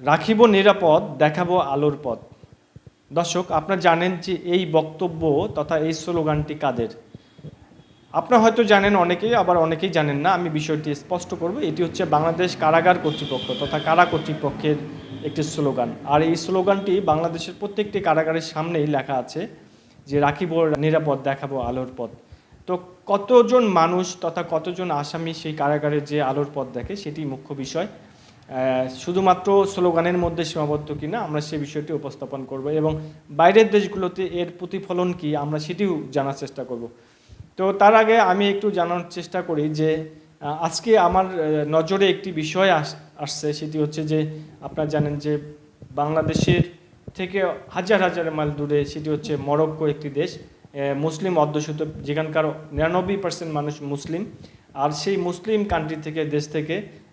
রাখিব নিরাপদ, দেখাবো আলোর পথ। দর্শক, আপনারা জানেন যে এই বক্তব্য তথা এই স্লোগানটি কাদের? আপনারা হয়তো জানেন অনেকেই, আবার অনেকেই জানেন না, আমি বিষয়টি স্পষ্ট করব। এটি হচ্ছে বাংলাদেশ কারাগার কর্তৃপক্ষ তথা কারা কর্তৃপক্ষের একটি স্লোগান। আর এই স্লোগানটি বাংলাদেশের প্রত্যেকটি কারাগারের সামনেই লেখা আছে যে রাখিব নিরাপদ, দেখাবো আলোর পথ। তো কতজন মানুষ তথা কতজন আসামি সেই কারাগারে যে আলোর পথ দেখে সেটি মুখ্য বিষয়। শুধুমাত্র স্লোগানের মধ্যে সীমাবদ্ধ কিনা আমরা সেই বিষয়টি উপস্থাপন করব এবং বাইরের দেশগুলোতে এর প্রতিফলন কি, আমরা সেটিও জানার চেষ্টা করব। তো তার আগে আমি একটু জানার চেষ্টা করি যে আজকে আমার নজরে একটি বিষয় আস- আসছে, সেটি হচ্ছে যে, আপনারা জানেন যে বাংলাদেশের থেকে হাজার হাজার মাইল দূরে সেটি হচ্ছে মরক্কো একটি দেশ মুসলিম অধ্যুষিত যেখানকার নিরানব্বই পার্সেন্ট মানুষ মুসলিম, আর সেই মুসলিম কান্ট্রি থেকে, দেশ থেকে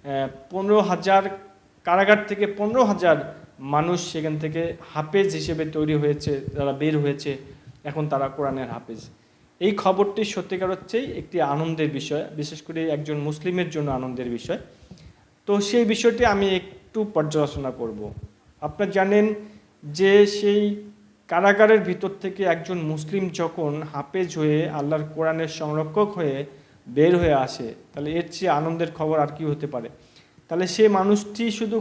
পনেরো হাজার কারাগার থেকে পনেরো হাজার মানুষ সেখান থেকে হাফেজ হিসেবে তৈরি হয়েছে, তারা বের হয়েছে, এখন তারা কোরআনের হাফেজ। এই খবরটি সত্যিকার হচ্ছেই একটি আনন্দের বিষয়, বিশেষ করে একজন মুসলিমের জন্য আনন্দের বিষয়। তো সেই বিষয়টি আমি একটু পর্যালোচনা করব। আপনারা জানেন যে সেই কারাগারের ভিতর থেকে একজন মুসলিম যখন হাফেজ হয়ে আল্লাহর কোরআনের সংরক্ষক হয়ে বের হয়ে আসে, তাহলে এর চেয়ে আনন্দের খবর আর কি হতে পারে? তাহলে সে মানুষটি শুধু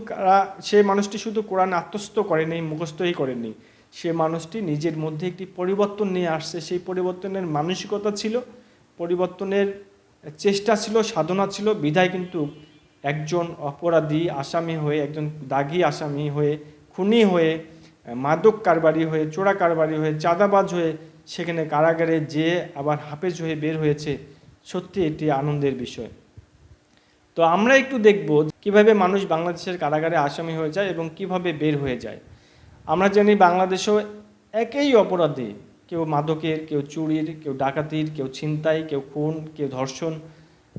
সে মানুষটি শুধু কোরআন আত্মস্থ করেনি মুখস্থই করেনি সে মানুষটি নিজের মধ্যে একটি পরিবর্তন নিয়ে আসছে। সেই পরিবর্তনের মানসিকতা ছিল, পরিবর্তনের চেষ্টা ছিল, সাধনা ছিল। বিধায় কিন্তু একজন অপরাধী আসামি হয়ে, একজন দাগি আসামি হয়ে, খুনি হয়ে, মাদক কারবারি হয়ে চোরা কারবারি হয়ে, চাঁদাবাজ হয়ে সেখানে কারাগারে যেয়ে আবার হাফেজ হয়ে বের হয়েছে। সত্যি এটি আনন্দের বিষয়। তো আমরা একটু দেখব কীভাবে মানুষ বাংলাদেশের কারাগারে আসামি হয়ে যায় এবং কীভাবে বের হয়ে যায়। আমরা জানি বাংলাদেশেও একই অপরাধে। কেউ মাদকের, কেউ চুরির, কেউ ডাকাতির, কেউ ছিনতাই, কেউ খুন, কেউ ধর্ষণ,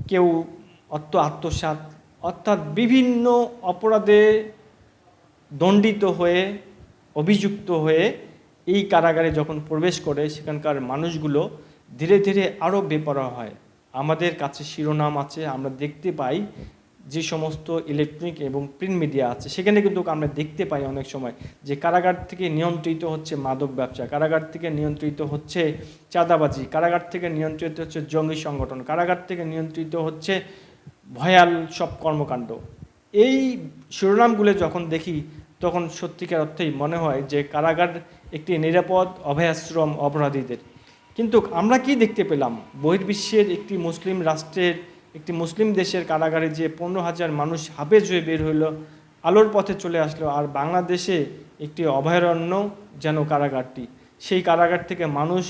কেউ অর্থ আত্মসাৎ, অর্থাৎ বিভিন্ন অপরাধে দণ্ডিত হয়ে, অভিযুক্ত হয়ে এই কারাগারে যখন প্রবেশ করে, সেখানকার মানুষগুলো ধীরে ধীরে আরও বেপরোয়া হয়। আমাদের কাছে শিরোনাম আছে, আমরা দেখতে পাই যে সমস্ত ইলেকট্রনিক এবং প্রিন্ট মিডিয়া আছে। সেখানে কিন্তু আমরা দেখতে পাই অনেক সময় যে কারাগার থেকে নিয়ন্ত্রিত হচ্ছে মাদক ব্যবসা, কারাগার থেকে নিয়ন্ত্রিত হচ্ছে চাঁদাবাজি, কারাগার থেকে নিয়ন্ত্রিত হচ্ছে জঙ্গি সংগঠন, কারাগার থেকে নিয়ন্ত্রিত হচ্ছে ভয়াল সব কর্মকাণ্ড। এই শিরোনামগুলো যখন দেখি, তখন সত্যিকার অর্থেই মনে হয় যে কারাগার একটি নিরাপদ, অভয়াশ্রম অপরাধীদের। কিন্তু আমরা কি দেখতে পেলাম? বহির্বিশ্বের একটি মুসলিম রাষ্ট্রের, একটি মুসলিম দেশের কারাগারে যে পনেরো হাজার মানুষ হাফেজ হয়ে বের হইল, আলোর পথে চলে আসলো, আর বাংলাদেশে একটি অভয়ারণ্য যেন কারাগারটি। সেই কারাগার থেকে মানুষ,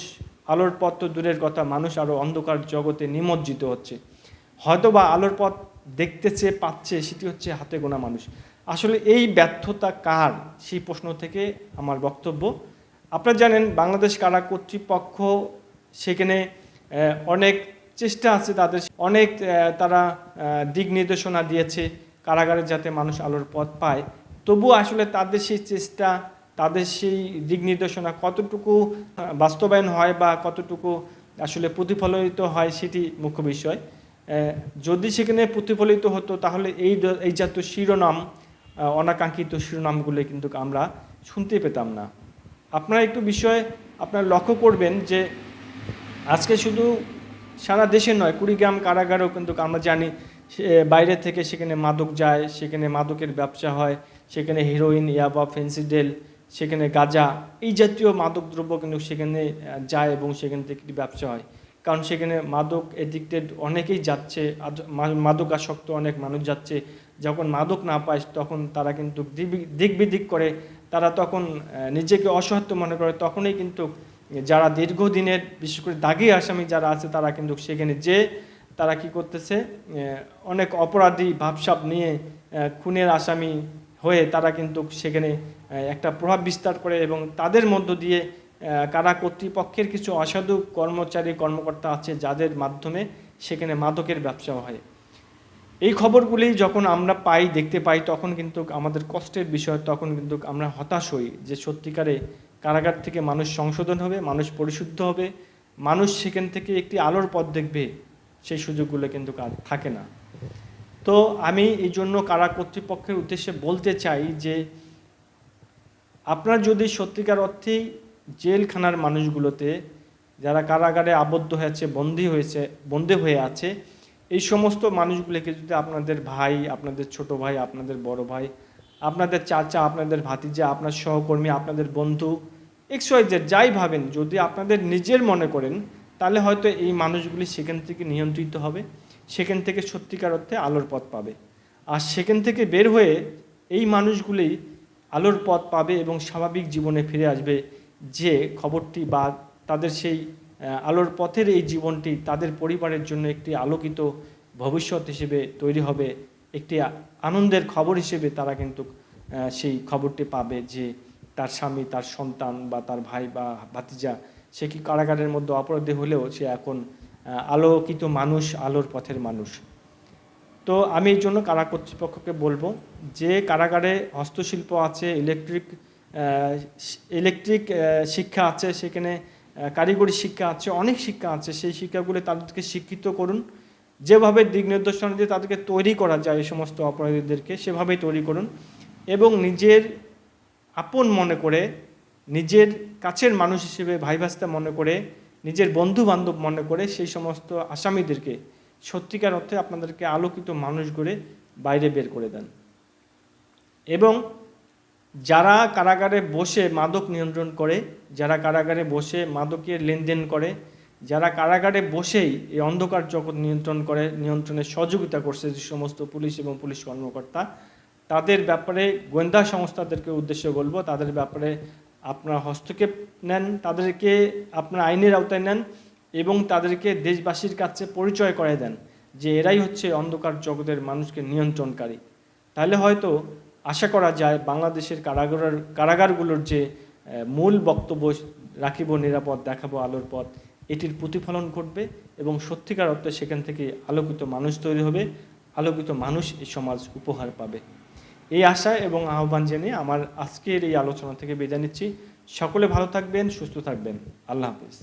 আলোর পথ তো দূরের কথা, মানুষ আরও অন্ধকার জগতে নিমজ্জিত হচ্ছে। হয়তো বা আলোর পথ দেখতেছে, পাচ্ছে, সেটি হচ্ছে হাতে গোনা মানুষ। আসলে এই ব্যর্থতা কার? সেই প্রশ্ন থেকে আমার বক্তব্য। আপনারা জানেন বাংলাদেশ কারা কর্তৃপক্ষ, সেখানে অনেক চেষ্টা আছে তাদের, অনেক তারা দিক নির্দেশনা দিয়েছে কারাগারে যাতে মানুষ আলোর পথ পায়। তবু আসলে তাদের সেই চেষ্টা, তাদের সেই দিক নির্দেশনা কতটুকু বাস্তবায়ন হয় বা কতটুকু আসলে প্রতিফলিত হয় সেটি মুখ্য বিষয়। যদি সেখানে প্রতিফলিত হতো তাহলে এই এই জাতীয় শিরোনাম অনাকাঙ্ক্ষিত শিরোনামগুলো কিন্তু আমরা শুনতে পেতাম না। আপনারা একটু বিষয়ে আপনারা লক্ষ্য করবেন যে আজকে শুধু সারা দেশে নয়, কুড়িগ্রাম, কারাগারেও কিন্তু আমরা জানি বাইরে থেকে সেখানে মাদক যায়, সেখানে মাদকের ব্যবসা হয়, সেখানে হিরোইন ইয়াবা ফেন্সিডেল সেখানে গাঁজা, এই জাতীয় মাদক দ্রব্য কিন্তু সেখানে যায় এবং সেখান থেকে ব্যবসা হয়। কারণ সেখানে মাদক এডিক্টেড অনেকেই যাচ্ছে আদ- মা- মাদকাসক্ত অনেক মানুষ যাচ্ছে। যখন মাদক না পায়, তখন তারা কিন্তু দিবি- দিক বিদিক করে, তারা তখন নিজেকে অসহায়ত্ব মনে করে, তখনই কিন্তু যারা দীর্ঘদিনের, বিশেষ করে দাগি আসামি যারা আছে, তারা কিন্তু সেখানে যে তারা কি করতেছে অনেক অপরাধী ভাবসাব নিয়ে খুনের আসামি হয়ে তারা কিন্তু সেখানে একটা প্রভাব বিস্তার করে এবং তাদের মধ্য দিয়ে কারা কর্তৃপক্ষের কিছু অসাধু কর্মচারী কর্মকর্তা আছে যাদের মাধ্যমে সেখানে মাদকের ব্যবসা হয়? এই খবরগুলি যখন আমরা পাই, দেখতে পাই, তখন কিন্তু আমাদের কষ্টের বিষয়, তখন কিন্তু আমরা হতাশ হই যে সত্যিকারে কারাগার থেকে মানুষ সংশোধন হবে, মানুষ পরিশুদ্ধ হবে, মানুষ সেখান থেকে একটি আলোর পথ দেখবে, সেই সুযোগগুলো কিন্তু থাকে না। তো আমি এই জন্য কারা কর্তৃপক্ষের উদ্দেশ্যে বলতে চাই যে, আপনার যদি সত্যিকার অর্থেই জেলখানার মানুষগুলোতে যারা কারাগারে আবদ্ধ হয়েছে বন্দী হয়েছে, বন্দী হয়ে আছে, এই সমস্ত মানুষগুলোকে যদি আপনাদের ভাই, আপনাদের ছোট ভাই, আপনাদের বড় ভাই, আপনাদের চাচা, আপনাদের ভাতিজা, আপনার সহকর্মী, আপনাদের বন্ধু এক্স জেড যাই ভাবেন, যদি আপনাদের নিজের মনে করেন, তাহলে হয়তো এই মানুষগুলি সেখান থেকে নিয়ন্ত্রিত হবে, সেখান থেকে সত্যিকার অর্থে আলোর পথ পাবে। আর সেখান থেকে বের হয়ে এই মানুষগুলি আলোর পথ পাবে এবং স্বাভাবিক জীবনে ফিরে আসবে। যে খবরটি বা তাদের সেই আলোর পথের এই জীবনটি তাদের পরিবারের জন্য একটি আলোকিত ভবিষ্যৎ হিসেবে তৈরি হবে, একটি আনন্দের খবর হিসেবে তারা কিন্তু সেই খবরটি পাবে যে তার স্বামী, তার সন্তান বা তার ভাই বা ভাতিজা, সে কি কারাগারের মধ্যে অপরাধী হলেও সে এখন আলোকিত মানুষ, আলোর পথের মানুষ। তো আমি এই জন্য কারা কর্তৃপক্ষকে বলব, যে কারাগারে হস্তশিল্প আছে, ইলেকট্রিক ইলেকট্রিক শিক্ষা আছে, সেখানে কারিগরি শিক্ষা আছে, অনেক শিক্ষা আছে। সেই শিক্ষাগুলো তাদেরকে শিক্ষিত করুন। যেভাবে দিক নির্দেশনা দিয়ে তাদেরকে তৈরি করা যায় এই সমস্ত অপরাধীদেরকে, সেভাবেই তৈরি করুন। এবং নিজের আপন মনে করে, নিজের কাছের মানুষ হিসেবে ভাই ভাস্তা মনে করে, নিজের বন্ধু বান্ধব মনে করে, সেই সমস্ত আসামিদেরকে সত্যিকার অর্থে আপনাদেরকে আলোকিত মানুষ করে বাইরে বের করে দেন। এবং যারা কারাগারে বসে মাদক নিয়ন্ত্রণ করে, যারা কারাগারে বসে মাদকের লেনদেন করে, যারা কারাগারে বসেই এই অন্ধকার জগৎ নিয়ন্ত্রণ করে, নিয়ন্ত্রণে সহযোগিতা করছে যে সমস্ত পুলিশ এবং পুলিশ কর্মকর্তা, তাদের ব্যাপারে গোয়েন্দা সংস্থাদেরকে উদ্দেশ্য বলব, তাদের ব্যাপারে আপনার হস্তক্ষেপ নেন, তাদেরকে আপনার আইনের আওতায় নেন এবং তাদেরকে দেশবাসীর কাছে পরিচয় করে দেন যে এরাই হচ্ছে অন্ধকার জগতের মানুষকে নিয়ন্ত্রণকারী। তাহলে হয়তো আশা করা যায় বাংলাদেশের কারাগার কারাগারগুলোর যে মূল বক্তব্য রাখিব, নিরাপদ, দেখাবো আলোর পথ, এটির প্রতিফলন ঘটবে এবং সত্যিকার অর্থে সেখান থেকে আলোকিত মানুষ তৈরি হবে, আলোকিত মানুষ এই সমাজ উপহার পাবে। এই আশা এবং আহ্বান জেনে আমার আজকের এই আলোচনা থেকে বিদায় নিচ্ছি। সকলে ভালো থাকবেন, সুস্থ থাকবেন। আল্লাহ হাফিজ।